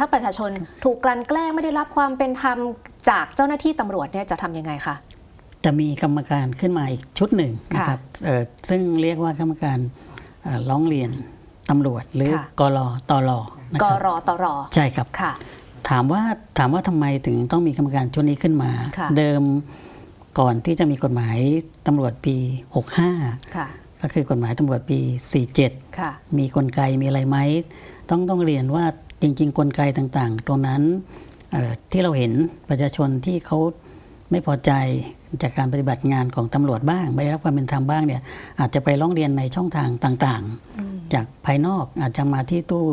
ถ้าประชาชนถูกกลั่นแกล้งไม่ได้รับความเป็นธรรมจากเจ้าหน้าที่ตำรวจเนี่ยจะทำยังไงคะจะมีกรรมการขึ้นมาอีกชุดหนึ่งค่ะนะครับเอ่อซึ่งเรียกว่ากรรมการเอ่อร้องเรียนตำรวจหรือค่ะกรตรนะกครับรตรใช่ครับค่ะ ถามว่าถามว่าทำไมถึงต้องมีกรรมการชุดนี้ขึ้นมาค่ะเดิมก่อนที่จะมีกฎหมายตำรวจปี 65ค่ะก็คือกฎหมายตำรวจปี 47ค่ะมีกลไกมีอะไรไหมต้องต้องเรียนว่า จริง ๆ กลไกต่างๆ ตรงนั้นเอ่อที่เราเห็นประชาชนที่เขาไม่พอใจจากการปฏิบัติงานของตำรวจบ้าง ไม่ได้รับความเป็นธรรมบ้างเนี่ยอาจจะไปร้องเรียนในช่องทางต่างๆ จากภายนอกอาจจะมาที่ตู้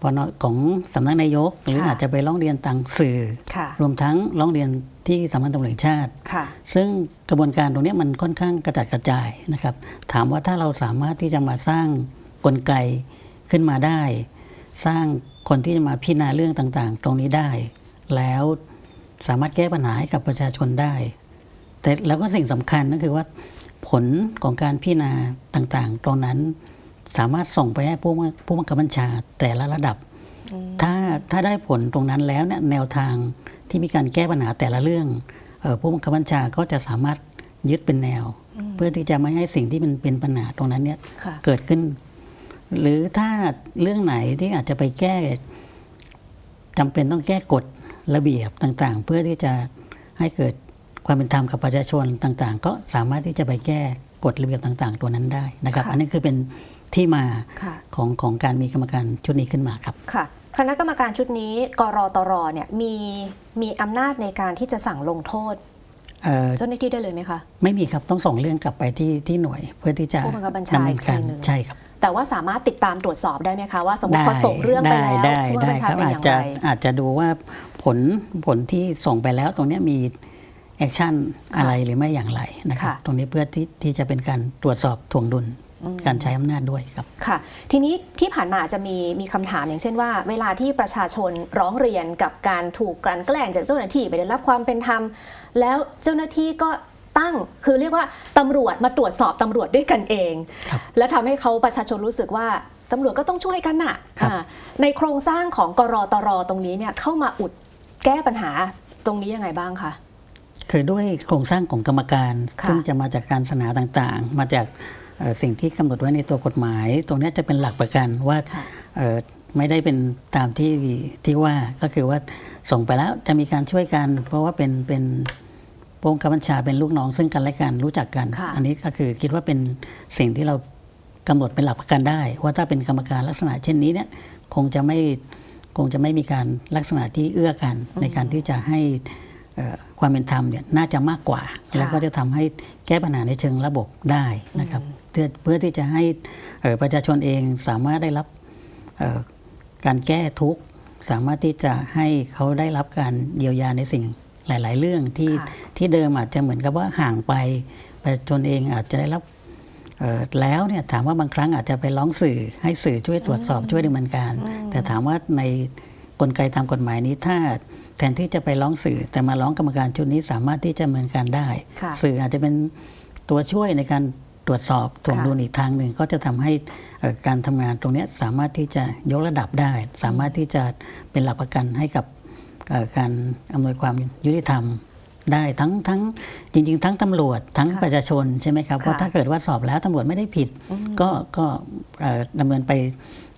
ปนของสำนักนายก หรือค่ะอาจจะไปร้องเรียนทางสื่อค่ะรวมทั้งร้องเรียนที่สำนักตำรวจแห่งชาติค่ะซึ่งกระบวนการตรงเนี้ยมันค่อนข้างกระจัดกระจายนะครับ ถามว่าถ้าเราสามารถที่จะมาสร้างกลไกขึ้นมาได้ สร้าง คนที่จะมาพิจารณาเรื่องต่างๆ ตรงนี้ได้ แล้วสามารถแก้ปัญหาให้กับประชาชนได้ แต่แล้วก็สิ่งสำคัญก็คือว่าผลของการพิจารณาต่างๆ ตรงนั้นสามารถส่งไปให้ผู้ผู้บังคับบัญชาแต่ละระดับ ถ้าถ้าได้ผลตรงนั้นแล้วเนี่ยแนวทางที่มีการแก้ปัญหาแต่ละเรื่องเอ่อผู้บังคับบัญชาก็จะสามารถยึดเป็นแนว เพื่อที่จะไม่ให้สิ่งที่มันเป็นปัญหาตรงนั้นเนี่ยค่ะเกิดขึ้น หรือถ้าเรื่องไหนที่อาจจะไปแก้จำเป็นต้องแก้กฎระเบียบต่างๆ เพื่อที่จะให้เกิดความเป็นธรรมกับประชาชนต่างๆ ก็สามารถที่จะไปแก้กฎระเบียบต่าง ๆ ตัวนั้นได้นะครับค่ะอันนี้คือเป็นที่มาค่ะของของการมีกรรมการชุดนี้ขึ้นมาครับค่ะคณะกรรมการชุดนี้กรตรเนี่ยมีมีอำนาจในการที่จะสั่งลงโทษ เอ่อเจ้าหน้าที่ได้เลยไหมคะ ไม่มีครับต้องส่งเรื่องกลับไปที่ที่หน่วยเพื่อที่จะผู้บังคับบัญชาดำเนินการอีกทีหนึ่งใช่ครับ แต่ว่าสามารถติดตามตรวจสอบได้ไหมคะว่าสมมติได้พอส่งเรื่องไปแล้วได้ผู้บังได้คับบัญชาครับเป็นอาอจย่างจะไรอาจจะดูว่าผลผลที่ส่งไปแล้วตรงเนี้ยมีแอคชั่นค่ะอะไรหรือไม่อย่างไรนะครับค่ะตรงนี้เพื่อที่ที่จะเป็นการตรวจสอบถ่วงดุล การใช้อำนาจด้วยครับ ค่ะ ทีนี้ที่ผ่านมาอาจจะมีมีคำถามอย่างเช่นว่า เวลาที่ประชาชนร้องเรียนกับการถูกกลั่นแกล้งจากเจ้าหน้าที่ ไม่ได้รับความเป็นธรรม แล้วเจ้าหน้าที่ก็ตั้งคือเรียกว่าตำรวจมาตรวจสอบตำรวจด้วยกันเองครับแล้วทำให้เขาประชาชนรู้สึกว่าตำรวจก็ต้องช่วยกันน่ะครับอ่าในโครงสร้างของกรตรตรงนี้เนี่ยเข้ามาอุดแก้ปัญหาตรงนี้ยังไงบ้างคะคือด้วยโครงสร้างของกรรมการค่ะซึ่งจะมาจากการสนาต่างๆ มาจากเอ่อ สิ่งที่กำหนดไว้ในตัวกฎหมาย ตรงเนี้ยจะเป็นหลักประกันว่าค่ะเอ่อไม่ได้เป็นตามที่ที่ว่าก็คือว่าส่งไปแล้วจะมีการช่วยกัน เพราะว่าเป็นเป็นผู้บังคับบัญชาเป็นลูกน้องซึ่งกันและกันรู้จักกันค่ะอันนี้ก็คือคิดว่าเป็นสิ่งที่เรากำหนดเป็นหลักประกันได้ว่าถ้าเป็นกรรมการลักษณะเช่นนี้เนี่ยคงจะไม่คงจะไม่มีการลักษณะที่เอื้อกันในการที่จะให้เอ่อความเป็นธรรมเนี่ยน่าจะมากกว่าค่ะแล้วก็จะทำให้แก้ปัญหาในเชิงระบบได้นะครับ เพื่อเพื่อที่จะให้เอ่อประชาชนเองสามารถได้รับเอ่อการแก้ทุกข์สามารถที่จะให้เขาได้รับการเยียวยาในสิ่งหลาย ๆ เรื่องที่ค่ะที่เดิมอาจจะเหมือนกับว่าห่างไปประชาชนเองอาจจะได้รับเอ่อแล้วเนี่ยถามว่าบางครั้งอาจจะไปร้องสื่อให้สื่อช่วยตรวจสอบช่วยดำเนินการ แต่ถามว่าในกลไกตามกฎหมายนี้ถ้าแทนที่จะไปร้องสื่อ แต่มาร้องกรรมการชุดนี้สามารถที่จะดำเนินการได้ค่ะสื่ออาจจะเป็นตัวช่วยในการ ตรวจสอบถ่วงค่ะดุลอีกทางหนึ่งก็จะทำให้เอ่อการทำงานตรงเนี้ยสามารถที่จะยกระดับได้ สามารถที่จะเป็นหลักประกันให้กับเอ่อการอำนวยความยุติธรรม ได้ทั้งทั้งจริง ๆ ทั้งตำรวจทั้งค่ะประชาชนใช่ไหมครับค่ะเพราะถ้าเกิดว่าสอบแล้วตำรวจไม่ได้ผิด ก็ก็เอ่อดำเนินไป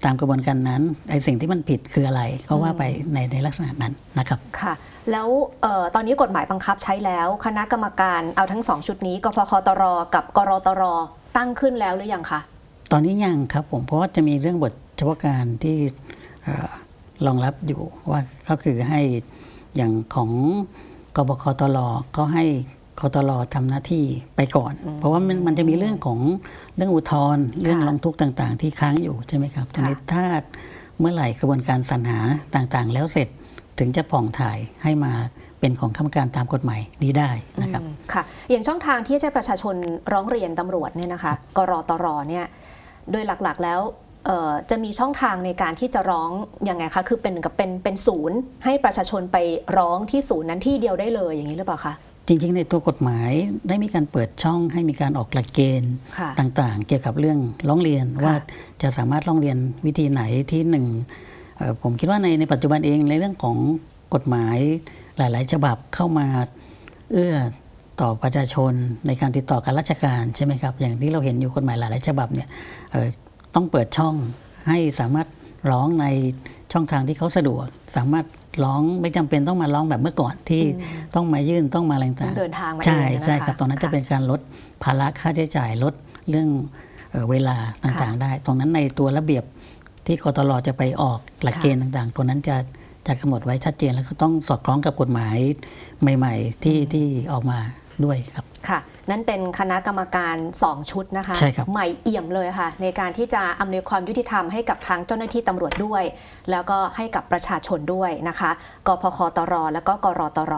ตามกระบวนการนั้นไอ้สิ่งที่มันผิดคืออะไรก็ว่าไปในในลักษณะนั้นนะครับค่ะ แล้วเอ่อตอนนี้กฎหมายบังคับใช้แล้ว คณะกรรมการเอาทั้งสองชุดนี้กพคตรกับกรตรตั้งขึ้นแล้วหรือยังคะตอนนี้ยังครับผมเพราะว่าจะมีเรื่องบทเฉพาะการที่เอ่อรองรับอยู่ว่าก็คือให้อย่างของ กบคตลก็ให้คตลทำหน้าที่ไปก่อน เพราะว่ามันมันจะมีเรื่องของเรื่องอุทธรณ์เรื่องร้องทุกข์ต่างๆ ที่ค้างอยู่ใช่ไหมครับตรงนี้ถ้าเมื่อไหร่กระบวนการสรรหาต่างๆ แล้วเสร็จถึงจะผ่องถ่ายให้มาเป็นของข้าราชการตามกฎหมายนี้ได้นะครับอืมค่ะ อย่างช่องทางที่จะให้ประชาชนร้องเรียนตำรวจเนี่ยนะคะ กรตรเนี่ยโดยหลักๆ แล้วเอ่อ จะมีช่องทางในการที่จะร้องยังไงคะคือเป็นกับเป็นเป็นศูนย์ ให้ประชาชนไปร้องที่ศูนย์นั้นที่เดียวได้เลยอย่างนี้หรือเปล่าคะจริงๆ ในตัวกฎหมายได้มีการเปิดช่องให้มีการออกหลักเกณฑ์ค่ะต่างๆ เกี่ยวกับเรื่องร้องเรียนค่ะว่าจะสามารถร้องเรียนวิธีไหนที่หนึ่งเอ่อผมคิดว่าในในปัจจุบันเองในเรื่องของกฎหมายหลาย ๆ ฉบับเข้ามาเอื้อต่อประชาชนในการติดต่อการราชการใช่ไหมครับ อย่างที่เราเห็นอยู่กฎหมายหลาย ๆ ฉบับเนี่ยเอ่อ ต้องเปิดช่องให้สามารถร้องในช่องทางที่เขาสะดวก สามารถร้องไม่จำเป็นต้องมาร้องแบบเมื่อก่อนที่ต้องมายื่นต้องมาอะไรต้อต่างงเดินทางมาใช่เองนะคะใช่ครับตรงนั้นจะเป็นการลดภาระค่าใช้จ่ายลดเรื่องเอ่อเวลาต่างๆ ได้ ตรงนั้นในตัวระเบียบที่กตลจะไปออกหลักค่ะเกณฑ์ต่างๆ ตัวนั้นจะจะกำหนดไว้ชัดเจนแล้วก็ต้องสอดคล้องกับกฎหมายใหม่ ๆ ที่ที่ออกมาด้วยครับ ค่ะ นั่นเป็นคณะกรรมการ 2 ชุดนะคะใช่ครับ ใหม่เอี่ยมเลยค่ะ ในการที่จะอำนวยความยุติธรรมให้กับทางเจ้าหน้าที่ตำรวจด้วย แล้วก็ให้กับประชาชนด้วยนะคะกพคตร และก็กรตร